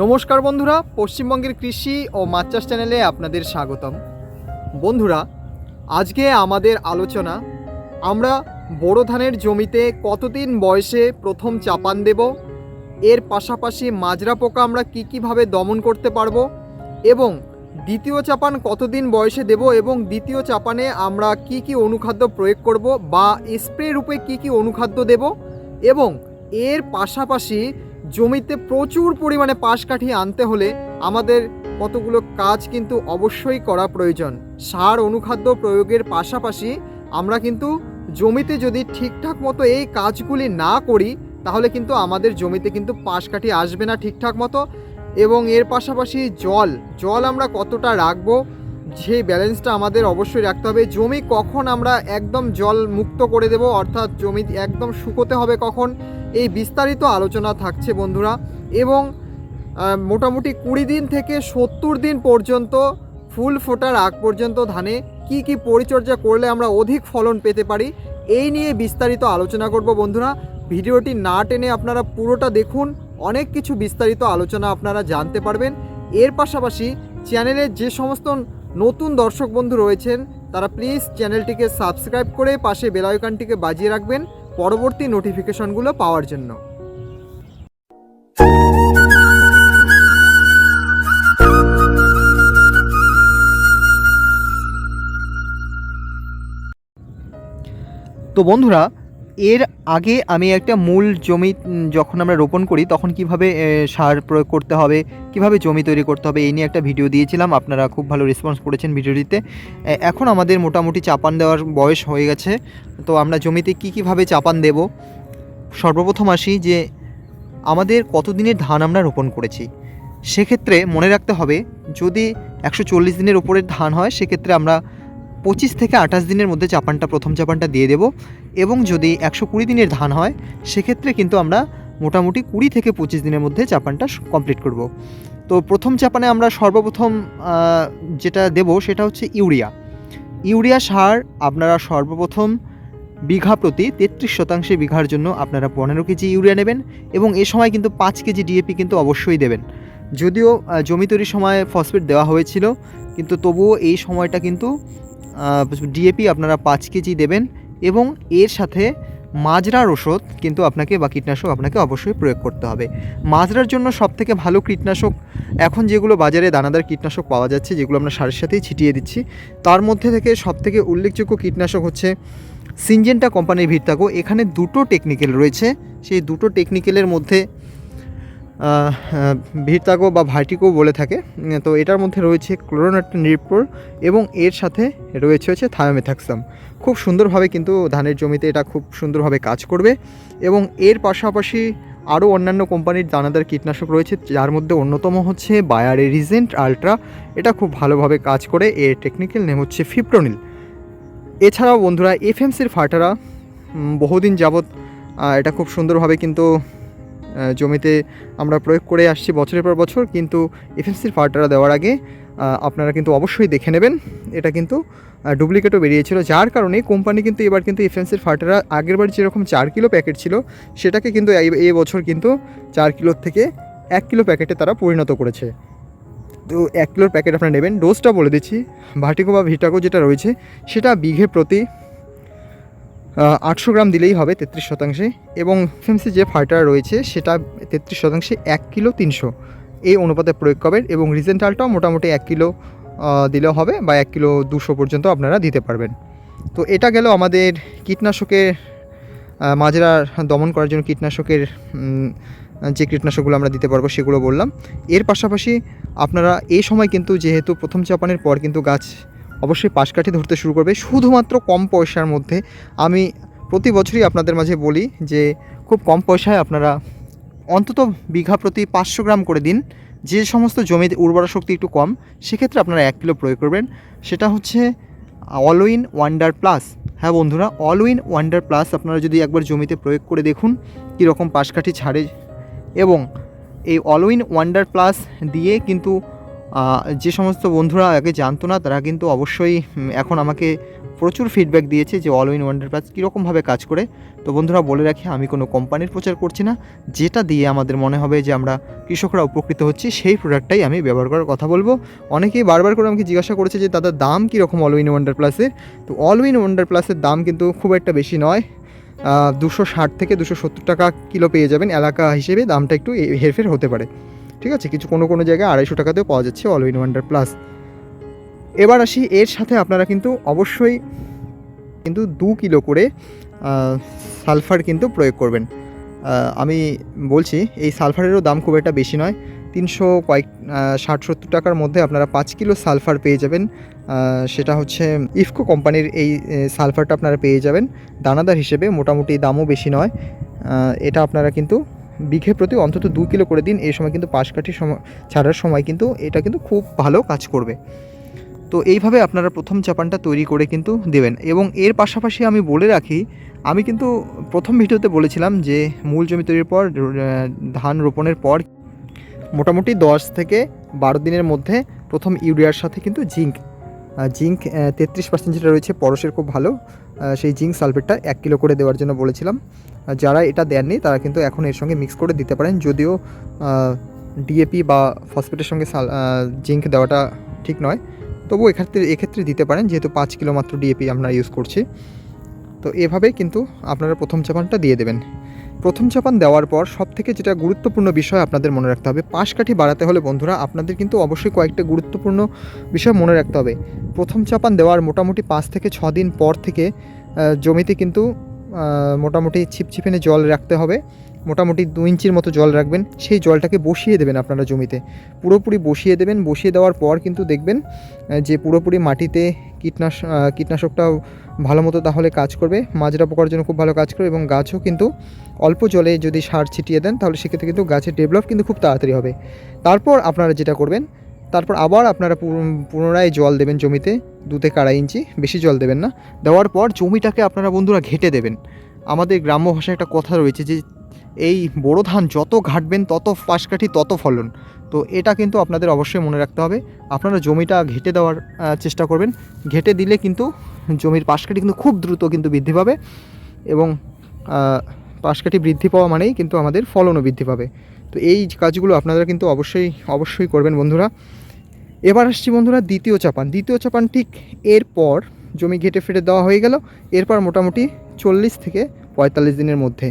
নমস্কার বন্ধুরা, পশ্চিমবঙ্গের কৃষি ও মাছ চাষ চ্যানেলে আপনাদের স্বাগতম। বন্ধুরা, আজকে আমাদের আলোচনা, আমরা বড় ধানের জমিতে কতদিন বয়সে প্রথম চাপান দেব, এর পাশাপাশি মাজরা পোকা আমরা কী কীভাবে দমন করতে পারব, এবং দ্বিতীয় চাপান কতদিন বয়সে দেব, এবং দ্বিতীয় চাপানে আমরা কি কি অনুখাদ্য প্রয়োগ করব, বা স্প্রে রূপে কি কি অনুখাদ্য দেব, এবং এর পাশাপাশি জমিতে প্রচুর পরিমাণে পাশ কাঠি আনতে হলে আমাদের কতগুলো কাজ কিন্তু অবশ্যই করা প্রয়োজন। সার, অনুখাদ্য প্রয়োগের পাশাপাশি আমরা কিন্তু জমিতে যদি ঠিকঠাক মতো এই কাজগুলি না করি, তাহলে কিন্তু আমাদের জমিতে কিন্তু পাশ কাঠি আসবে না ঠিকঠাক মতো। এবং এর পাশাপাশি জল জল আমরা কতটা রাখব সেই ব্যালেন্সটা আমাদের অবশ্যই রাখতে হবে। জমি কখন আমরা একদম জল মুক্ত করে দেব, অর্থাৎ জমি একদম শুকোতে হবে কখন এই বিস্তারিত আলোচনা থাকছে বন্ধুরা এবং মোটামুটি কুড়ি দিন থেকে সত্তর দিন পর্যন্ত ফুল ফোটার আগ পর্যন্ত ধানে কি কি পরিচর্যা করলে আমরা অধিক ফলন পেতে পারি, এই নিয়ে বিস্তারিত আলোচনা করব বন্ধুরা। ভিডিওটি না টেনে আপনারা পুরোটা দেখুন, অনেক কিছু বিস্তারিত আলোচনা আপনারা জানতে পারবেন। এর পাশাপাশি চ্যানেলের যে সমস্ত নতুন দর্শক বন্ধু রয়েছেন, তারা প্লিজ চ্যানেলটিকে সাবস্ক্রাইব করে পাশে বেলায়কানটিকে বাজিয়ে রাখবেন। পরবর্তী নোটিফিকেশনগুলো পাওয়ার জন্য। তো বন্ধুরা এর আগে আমি একটা মূল জমি যখন আমরা রোপণ করি, তখন কীভাবে সার প্রয়োগ করতে হবে, কীভাবে জমি তৈরি করতে হবে, এই নিয়ে একটা ভিডিও দিয়েছিলাম। আপনারা খুব ভালো রেসপন্স করেছেন ভিডিওটিতে। এখন আমাদের মোটামুটি চাপান দেওয়ার বয়স হয়ে গেছে। তো আমরা জমিতে কি কীভাবে চাপান দেব? সর্বপ্রথম আসি যে, আমাদের কতদিনের ধান আমরা রোপণ করেছি? সেক্ষেত্রে মনে রাখতে হবে, যদি একশো চল্লিশ দিনের ওপরের ধান হয়, সেক্ষেত্রে আমরা পঁচিশ থেকে আঠাশ দিনের মধ্যে চাপানটা প্রথম চাপানটা দিয়ে দেব। এবং যদি একশো কুড়ি দিনের ধান হয়, সেক্ষেত্রে কিন্তু আমরা মোটামুটি কুড়ি থেকে পঁচিশ দিনের মধ্যে চাপানটা কমপ্লিট করব। তো প্রথম চাপানে আমরা সর্বপ্রথম যেটা দেব সেটা হচ্ছে ইউরিয়া। ইউরিয়া সার আপনারা সর্বপ্রথম বিঘা প্রতি তেত্রিশ শতাংশে বিঘার জন্য আপনারা পনেরো কেজি ইউরিয়া নেবেন এবং এ সময় কিন্তু পাঁচ কেজি ডিএপি কিন্তু অবশ্যই দেবেন। যদিও জমি তৈরির সময় ফসফেট দেওয়া হয়েছিল, কিন্তু তবুও এই সময়টা কিন্তু ডিএপি আপনারা পাঁচ কেজি দেবেন এবং এর সাথে মাজরার ওষুধ কিন্তু আপনাকে বা কীটনাশক আপনাকে অবশ্যই প্রয়োগ করতে হবে। মাজরার জন্য সবথেকে ভালো কীটনাশক এখন যেগুলো বাজারে দানাদার কীটনাশক পাওয়া যাচ্ছে, যেগুলো আমরা সারের সাথেই ছিটিয়ে দিচ্ছি, তার মধ্যে থেকে সবথেকে উল্লেখযোগ্য কীটনাশক হচ্ছে সিনজেন্টা কোম্পানির ভিড়তাকো এখানে দুটো টেকনিক্যাল রয়েছে। সেই দুটো টেকনিক্যালের মধ্যে ভিড়তাকো বা ভাইটিকো বলে থাকে। তো এটার মধ্যে রয়েছে ক্লোরোনাট্রিন নিরপোর এবং এর সাথে রয়েছে হচ্ছে থায়োমেথাক্সাম। খুব সুন্দরভাবে কিন্তু ধানের জমিতে এটা খুব সুন্দরভাবে কাজ করবে এবং এর পাশাপাশি আরও অন্যান্য কোম্পানির দানাদার কীটনাশক রয়েছে, যার মধ্যে অন্যতম হচ্ছে বায়ারে রিজেন্ট আলট্রা। এটা খুব ভালোভাবে কাজ করে, এর টেকনিক্যাল নেম হচ্ছে ফিপ্রোনিল। এছাড়াও বন্ধুরা, এফএমসির ফাটারা বহুদিন যাবৎ এটা খুব সুন্দরভাবে কিন্তু জমিতে আমরা প্রয়োগ করে আসছি বছরের পর বছর, কিন্তু এফএমসির ফাটারা দেওয়ার আগে আপনারা কিন্তু অবশ্যই দেখে নেবেন। এটা কিন্তু ডুপ্লিকেটও বেরিয়েছিল। যার কারণে কোম্পানি কিন্তু এবার কিন্তু এফএমসির ফাটারা আগের বার যেরকম চার কিলো প্যাকেট ছিল, সেটাকে কিন্তু এই বছর কিন্তু চার কিলোর থেকে এক কিলো প্যাকেটে তারা পরিণত করেছে। তো এক কিলোর প্যাকেট আপনারা নেবেন। ডোজটা বলে দিচ্ছি। ভার্টিকো বা ভিটাকো যেটা রয়েছে, সেটা বিঘে প্রতি আটশো গ্রাম দিলেই হবে তেত্রিশ শতাংশে এবং এফএমসি যে ফার্টার রয়েছে সেটা তেত্রিশ শতাংশে এক কিলো তিনশো। এই অনুপাতে প্রয়োগ করবেন এবং রিজেন্টালটাও মোটামুটি এক কিলো দিলেও হবে বা এক কিলো দুশো পর্যন্ত আপনারা দিতে পারবেন। তো এটা গেল আমাদের কীটনাশকের মাজরা দমন করার জন্য কীটনাশকের যে কীটনাশকগুলো আমরা দিতে পারব সেগুলো বললাম। এর পাশাপাশি আপনারা এই সময় কিন্তু যেহেতু প্রথম চাপানের পর কিন্তু গাছ অবশ্যই পাশ কাঠি ধরতে শুরু করবে। শুধুমাত্র কম পয়সার মধ্যে আমি প্রতি বছরই আপনাদের মাঝে বলি যে, খুব কম পয়সায় আপনারা অন্তত বিঘা প্রতি পাঁচশো গ্রাম করে দিন। যে সমস্ত জমিতে উর্বরা শক্তি একটু কম, সেক্ষেত্রে আপনারা এক কিলো প্রয়োগ করবেন। সেটা হচ্ছে অলউইন ওয়ান্ডার প্লাস হ্যাঁ বন্ধুরা অল অলউইন ওয়ান্ডার প্লাস আপনারা যদি একবার জমিতে প্রয়োগ করে দেখুন, কীরকম পাশকাঠি ছাড়ে। এবং এই অলউইন ওয়ান্ডার প্লাস দিয়ে কিন্তু যে সমস্ত বন্ধুরা আগে জানতো না, তারা কিন্তু অবশ্যই এখন আমাকে প্রচুর ফিডব্যাক দিয়েছে যে অল ইন ওয়ান্ডার প্লাস কীরকমভাবে কাজ করে। তো বন্ধুরা, বলে রাখি, আমি কোনো কোম্পানির প্রচার করছি না। যেটা দিয়ে আমাদের মনে হবে যে আমরা কৃষকরা উপকৃত হচ্ছি, সেই প্রোডাক্টটাই আমি ব্যবহার করার কথা বলব। অনেকেই বারবার করে আমাকে জিজ্ঞাসা করেছে যে, দাদা, দাম কীরকম অল ইন ওয়ান্ডার প্লাসের তো অল ইন ওয়ান্ডার প্লাসের দাম কিন্তু খুব একটা বেশি নয়। দুশো ষাট থেকে দুশো সত্তর টাকা কিলো পেয়ে যাবেন এলাকা হিসেবে, দামটা একটু হেরফের হতে পারে। ঠিক আছে? কিছু কোনো কোনো জায়গায় আড়াইশো টাকাতেও পাওয়া যাচ্ছে অল ইন ওয়ান্ডার প্লাস এবার আসি, এর সাথে আপনারা কিন্তু অবশ্যই কিন্তু দু কিলো করে সালফার কিন্তু প্রয়োগ করবেন। আমি বলছি, এই সালফারেরও দাম খুব একটা বেশি নয়। তিনশো কয়েক ষাট সত্তর টাকার মধ্যে আপনারা পাঁচ কিলো সালফার পেয়ে যাবেন। সেটা হচ্ছে ইফকো কোম্পানির এই সালফারটা আপনারা পেয়ে যাবেন। দানাদার হিসেবে মোটামুটি দামও বেশি নয়। এটা আপনারা কিন্তু বিঘে প্রতি অন্তত দু কিলো করে দিন। এই সময় কিন্তু পাশ কাঠি সময় ছাড়ার সময় কিন্তু এটা কিন্তু খুব ভালো কাজ করবে। তো এইভাবে আপনারা প্রথম চাপানটা তৈরি করে কিন্তু দেবেন। এবং এর পাশাপাশি আমি বলে রাখি, আমি কিন্তু প্রথম ভিডিওতে বলেছিলাম যে মূল জমি তৈরির পর ধান রোপণের পর মোটামুটি দশ থেকে বারো দিনের মধ্যে প্রথম ইউরিয়ার সাথে কিন্তু জিঙ্ক জিঙ্ক তেত্রিশ পার্সেন্ট যেটা রয়েছে পরশের খুব ভালো সেই জিঙ্ক সালফেটটা এক কিলো করে দেওয়ার জন্য বলেছিলাম। যারা এটা দেননি, তারা কিন্তু এখন এর সঙ্গে মিক্স করে দিতে পারেন। যদিও ডিএপি বা ফসফেটের সঙ্গে জিঙ্ক দেওয়াটা ঠিক নয়। তবু এক্ষেত্রে এক্ষেত্রে দিতে পারেন, যেহেতু পাঁচ কিলো মাত্র ডিএপি আমরা ইউজ করছি। তো এভাবে কিন্তু আপনারা প্রথম চাপানটা দিয়ে দেবেন। প্রথম চাপান দেওয়ার পর সব থেকে যেটা গুরুত্বপূর্ণ বিষয় আপনাদের মনে রাখতে হবে, পাশ কাঠি বাড়াতে হলে বন্ধুরা আপনাদের কিন্তু অবশ্যই কয়েকটা গুরুত্বপূর্ণ বিষয় মনে রাখতে হবে। প্রথম চাপান দেওয়ার মোটামুটি পাঁচ থেকে ছ দিন পর থেকে জমিতে কিন্তু মোটামুটি ছিপছিপেনে জল রাখতে হবে। মোটামুটি দু ইঞ্চির মতো জল রাখবেন। সেই জলটাকে বসিয়ে দেবেন আপনারা জমিতে। পুরোপুরি বসিয়ে দেবেন। বসিয়ে দেওয়ার পর কিন্তু দেখবেন যে পুরোপুরি মাটিতে কীটনাশ আহ, কীটনাশকটাও ভালো মতো তাহলে কাজ করবে। মাজরা পোকার জন্য খুব ভালো কাজ করবে এবং গাছও কিন্তু অল্প জলে যদি সার ছিটিয়ে দেন তাহলে সেক্ষেত্রে কিন্তু গাছের ডেভেলপ কিন্তু খুব তাড়াতাড়ি হবে। তারপর আপনারা যেটা করবেন তারপর আবার আপনারা পুনরায় জল দেবেন জমিতে দু থেকে আড়াই ইঞ্চি, বেশি জল দেবেন না। দেওয়ার পর জমিটাকে আপনারা বন্ধুরা ঘেটে দেবেন। আমাদের গ্রাম্য ভাষায় একটা কথা রয়েছে যে, এই বড় ধান যত ঘাটবেন, তত পাশকাঠি, তত ফলন। তো এটা কিন্তু আপনাদের অবশ্যই মনে রাখতে হবে। আপনারা জমিটা ঘেটে দেওয়ার চেষ্টা করবেন। ঘেটে দিলে কিন্তু জমির পাশকাঠি কিন্তু খুব দ্রুত কিন্তু বৃদ্ধি পাবে এবং পাশকাঠি বৃদ্ধি পাওয়া মানেই কিন্তু আমাদের ফলনও বৃদ্ধি পাবে। তো এই কাজগুলো আপনারা কিন্তু অবশ্যই অবশ্যই করবেন বন্ধুরা। এবার আসছি বন্ধুরা দ্বিতীয় চাপান। দ্বিতীয় চাপান ঠিক এরপর জমি ঘেটে ফেটে দেওয়া হয়ে গেল। এরপর মোটামুটি চল্লিশ থেকে পঁয়তাল্লিশ দিনের মধ্যে।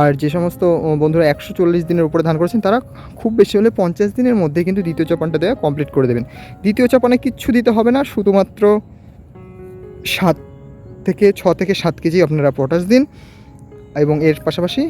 আর যে সমস্ত বন্ধুরা একশো চল্লিশ দিনের উপরে ধান করেছেন, তারা খুব বেশি হলে পঞ্চাশ দিনের মধ্যে কিন্তু দ্বিতীয় চাপানটা দেওয়া কমপ্লিট করে দেবেন। দ্বিতীয় চাপানে কিচ্ছু দিতে হবে না, শুধুমাত্র সাত থেকে, ছ থেকে সাত কেজি আপনারা পটাশ দিন এবং এর পাশাপাশি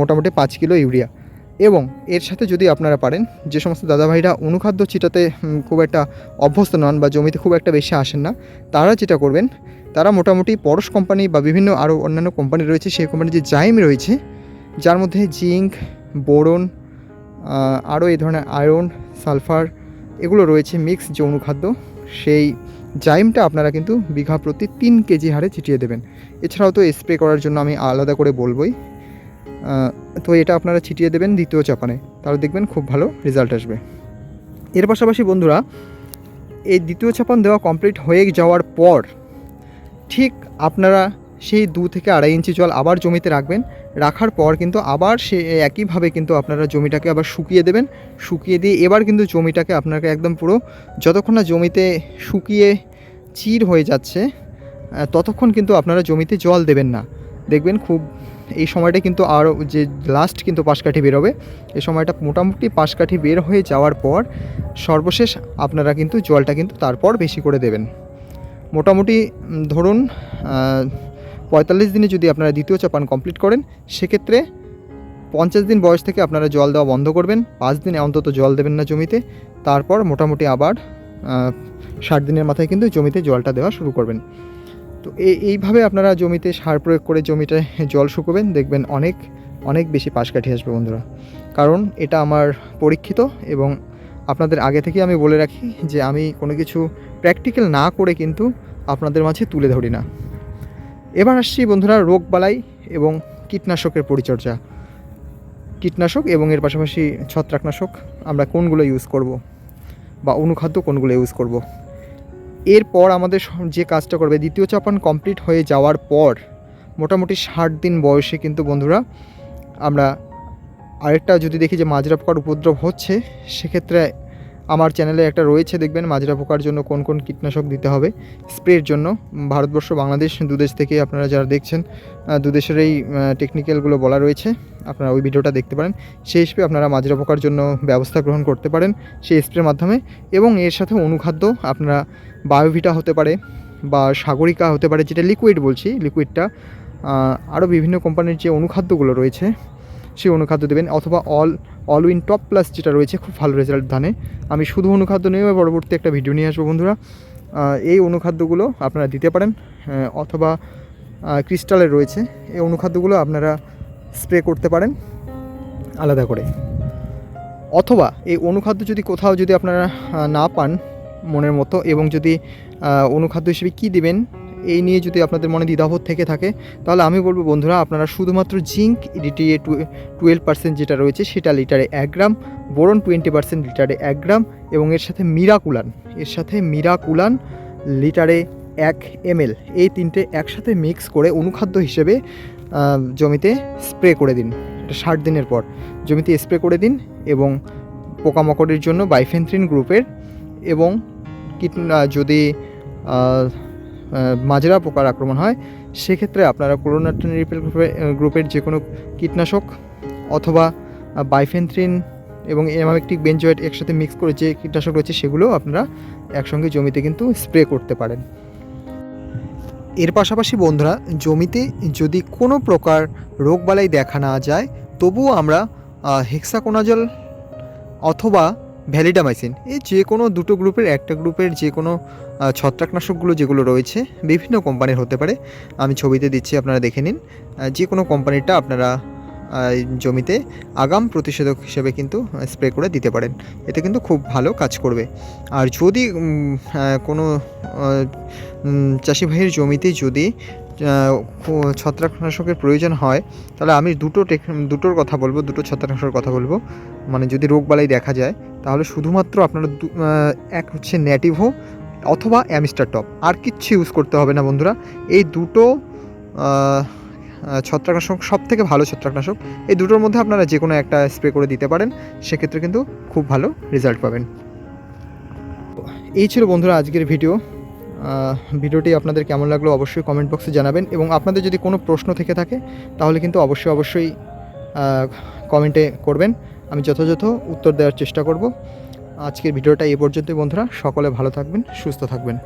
মোটামুটি পাঁচ কিলো ইউরিয়া। এবং এর সাথে যদি আপনারা পারেন, যে সমস্ত দাদাভাইরা অনুখাদ্য চিটাতে খুব একটা অভ্যস্ত নন বা জমিতে খুব একটা বেশি আসেন না, তারা যেটা করবেন, তারা মোটামুটি পরশ কোম্পানি বা বিভিন্ন আরও অন্যান্য কোম্পানি রয়েছে, সেই কোম্পানির যে জাইম রয়েছে, যার মধ্যে জিঙ্ক, বোরন আরও এই ধরনের আয়রন, সালফার এগুলো রয়েছে মিক্স যে অনুখাদ্য, সেই জাইমটা আপনারা কিন্তু বিঘা প্রতি তিন কেজি হারে ছিটিয়ে দেবেন। এছাড়াও তো স্প্রে করার জন্য আমি আলাদা করে বলবই তো এটা আপনারা ছিটিয়ে দেবেন দ্বিতীয় চাপানে। তাহলে দেখবেন খুব ভালো রেজাল্ট আসবে। এর পাশাপাশি বন্ধুরা, এই দ্বিতীয় চাপান দেওয়া কমপ্লিট হয়ে যাওয়ার পর ঠিক আপনারা সেই দু থেকে আড়াই ইঞ্চি জল আবার জমিতে রাখবেন। রাখার পর কিন্তু আবার সে একইভাবে কিন্তু আপনারা জমিটাকে আবার শুকিয়ে দেবেন। শুকিয়ে দিয়ে এবার কিন্তু জমিটাকে আপনাকে একদম পুরো যতক্ষণ না জমিতে শুকিয়ে চির হয়ে যাচ্ছে ততক্ষণ কিন্তু আপনারা জমিতে জল দেবেন না। দেখবেন খুব এই সময়টা কিন্তু আরও যে লাস্ট কিন্তু পাশকাঠি বেরোবে, এই সময়টা মোটামুটি পাশকাঠি বের হয়ে যাওয়ার পর সর্বশেষ আপনারা কিন্তু জলটা কিন্তু তারপর বেশি করে দেবেন। মোটামুটি ধরুন পঁয়তাল্লিশ দিনে যদি আপনারা দ্বিতীয় চাপান কমপ্লিট করেন, সেক্ষেত্রে পঞ্চাশ দিন বয়স থেকে আপনারা জল দেওয়া বন্ধ করবেন, পাঁচ দিনে অন্তত জল দেবেন না জমিতে, তারপর মোটামুটি আবার ষাট দিনের মাথায় কিন্তু জমিতে জলটা দেওয়া শুরু করবেন। তো এই এইভাবে আপনারা জমিতে সার প্রয়োগ করে জমিতে জল শুকোবেন, দেখবেন অনেক অনেক বেশি পাশ কাঠি আসবে বন্ধুরা। কারণ এটা আমার পরীক্ষিত এবং আপনাদের আগে থেকে আমি বলে রাখি যে আমি কোনো কিছু প্র্যাকটিক্যাল না করে কিন্তু আপনাদের মাঝে তুলে ধরি না। এবার আসছি বন্ধুরা রোগবালাই এবং কীটনাশকের পরিচর্যা। কীটনাশক এবং এর পাশাপাশি ছত্রাকনাশক আমরা কোনগুলো ইউজ করব বা অনুখাদ্য কোনগুলো ইউজ করব। এরপর আমাদের যে কাজটা করবে, দ্বিতীয় চাপান কমপ্লিট হয়ে যাওয়ার পর মোটামুটি ষাট দিন বয়সে কিন্তু বন্ধুরা, আমরা আরেকটা যদি দেখি যে মাজরা পোকার উপদ্রব হচ্ছে, সেক্ষেত্রে আমার চ্যানেলে একটা রয়েছে, দেখবেন মাজরা পোকার জন্য কোন কোন কীটনাশক দিতে হবে। স্প্রের জন্য, ভারতবর্ষ, বাংলাদেশ দুদেশ থেকে আপনারা যারা দেখছেন দুদেশের এই টেকনিক্যালগুলো বলা রয়েছে, আপনারা ওই ভিডিওটা দেখতে পারেন। সেই স্প্রে আপনারা মাজরা পোকার জন্য ব্যবস্থা গ্রহণ করতে পারেন সেই স্প্রের মাধ্যমে এবং এর সাথে অনুখাদ্য, আপনারা বায়োভিটা হতে পারে বা সাগরিকা হতে পারে, যেটা লিকুইড বলছি। লিকুইডটা আরও বিভিন্ন কোম্পানির যে অনুখাদ্যগুলো রয়েছে সেই অনুখাদ্য দেবেন অথবা all all win top plus যেটা রয়েছে, খুব ভালো রেজাল্ট ধানে। আমি শুধু অনুখাদ্য নিয়েও পরবর্তী একটা ভিডিও নিয়ে আসব বন্ধুরা। এই অনুখাদ্যগুলো আপনারা দিতে পারেন অথবা ক্রিস্টালের রয়েছে। এই অনুখাদ্যগুলো আপনারা স্প্রে করতে পারেন আলাদা করে। অথবা এই অনুখাদ্য যদি কোথাও যদি আপনারা না পান মনের মতো এবং যদি অনুখাদ্য হিসেবে কী দিবেন এই নিয়ে যদি আপনাদের মনে দ্বিধাবোধ থেকে থাকে, তাহলে আমি বলব বন্ধুরা, আপনারা শুধুমাত্র জিঙ্ক ইডিটিএ টুয়েলভ পার্সেন্ট যেটা রয়েছে, সেটা লিটারে এক গ্রাম, বোরন টোয়েন্টি পার্সেন্ট লিটারে এক গ্রাম এবং এর সাথে মিরাকুলান, এর সাথে মিরাকুলান লিটারে এক এমএল এই তিনটে একসাথে মিক্স করে অনুখাদ্য হিসেবে জমিতে স্প্রে করে দিন। এটা ষাট দিনের পর। জমিতে স্প্রে করে দিন এবং পোকামাকড়ের জন্য বাইফেন্থ্রিন গ্রুপের এবং যদি মাজরা পোকার আক্রমণ হয়, সেক্ষেত্রে আপনারা ক্লোরোনাট্রিন রিপেল গ্রুপের গ্রুপের যে কোনো কীটনাশক অথবা বাইফেন্থ্রিন এবং এমামেকটিক বেঞ্জয়েড একসাথে মিক্স করে যে কীটনাশক রয়েছে সেগুলো আপনারা একসঙ্গে জমিতে কিন্তু স্প্রে করতে পারেন। এর পাশাপাশি বন্ধুরা, জমিতে যদি কোনো প্রকার রোগবালাই দেখা না যায়, তবুও আমরা হেক্সাকোনাজল অথবা ভ্যালিডামাইসিন। এই যে কোনো দুটো গ্রুপের একটা গ্রুপের যে কোনো ছত্রাকনাশকগুলো যেগুলো রয়েছে বিভিন্ন কোম্পানির হতে পারে। আমি ছবিতে দিচ্ছি আপনারা দেখে নিন। যে কোনো কোম্পানিরটা আপনারা জমিতে আগাম প্রতিষেধক হিসেবে কিন্তু স্প্রে করে দিতে পারেন। এতে কিন্তু খুব ভালো কাজ করবে। আর যদি কোনো আহ, উম, চাষি ভাইয়ের জমিতে যদি ছত্রাকনাশকের প্রয়োজন হয়, তাহলে আমি দুটো টেক দুটোর কথা বলব, দুটো ছত্রাকনাশকের কথা বলব। মানে যদি রোগবালাই দেখা যায়, তাহলে শুধুমাত্র আপনারা এক হচ্ছে ন্যাটিভো অথবা অ্যামিস্টার টপ। আর কিচ্ছু ইউজ করতে হবে না বন্ধুরা। এই দুটো ছত্রাকনাশক সব থেকে ভালো ছত্রাকনাশক, এই দুটোর মধ্যে আপনারা যে কোনো একটা স্প্রে করে দিতে পারেন। সেক্ষেত্রে কিন্তু খুব ভালো রেজাল্ট পাবেন। এই ছিল বন্ধুরা আজকের ভিডিও ভিডিওটি আপনাদের কেমন লাগল অবশ্যই কমেন্ট বক্সে জানাবেন এবং আপনাদের যদি কোনো প্রশ্ন থেকে থাকে, তাহলে কিন্তু অবশ্যই অবশ্যই কমেন্টে করবেন। আমি যথাযথ উত্তর দেওয়ার চেষ্টা করব। আজকের ভিডিওটা এ পর্যন্তই বন্ধুরা। সকলে ভালো থাকবেন, সুস্থ থাকবেন।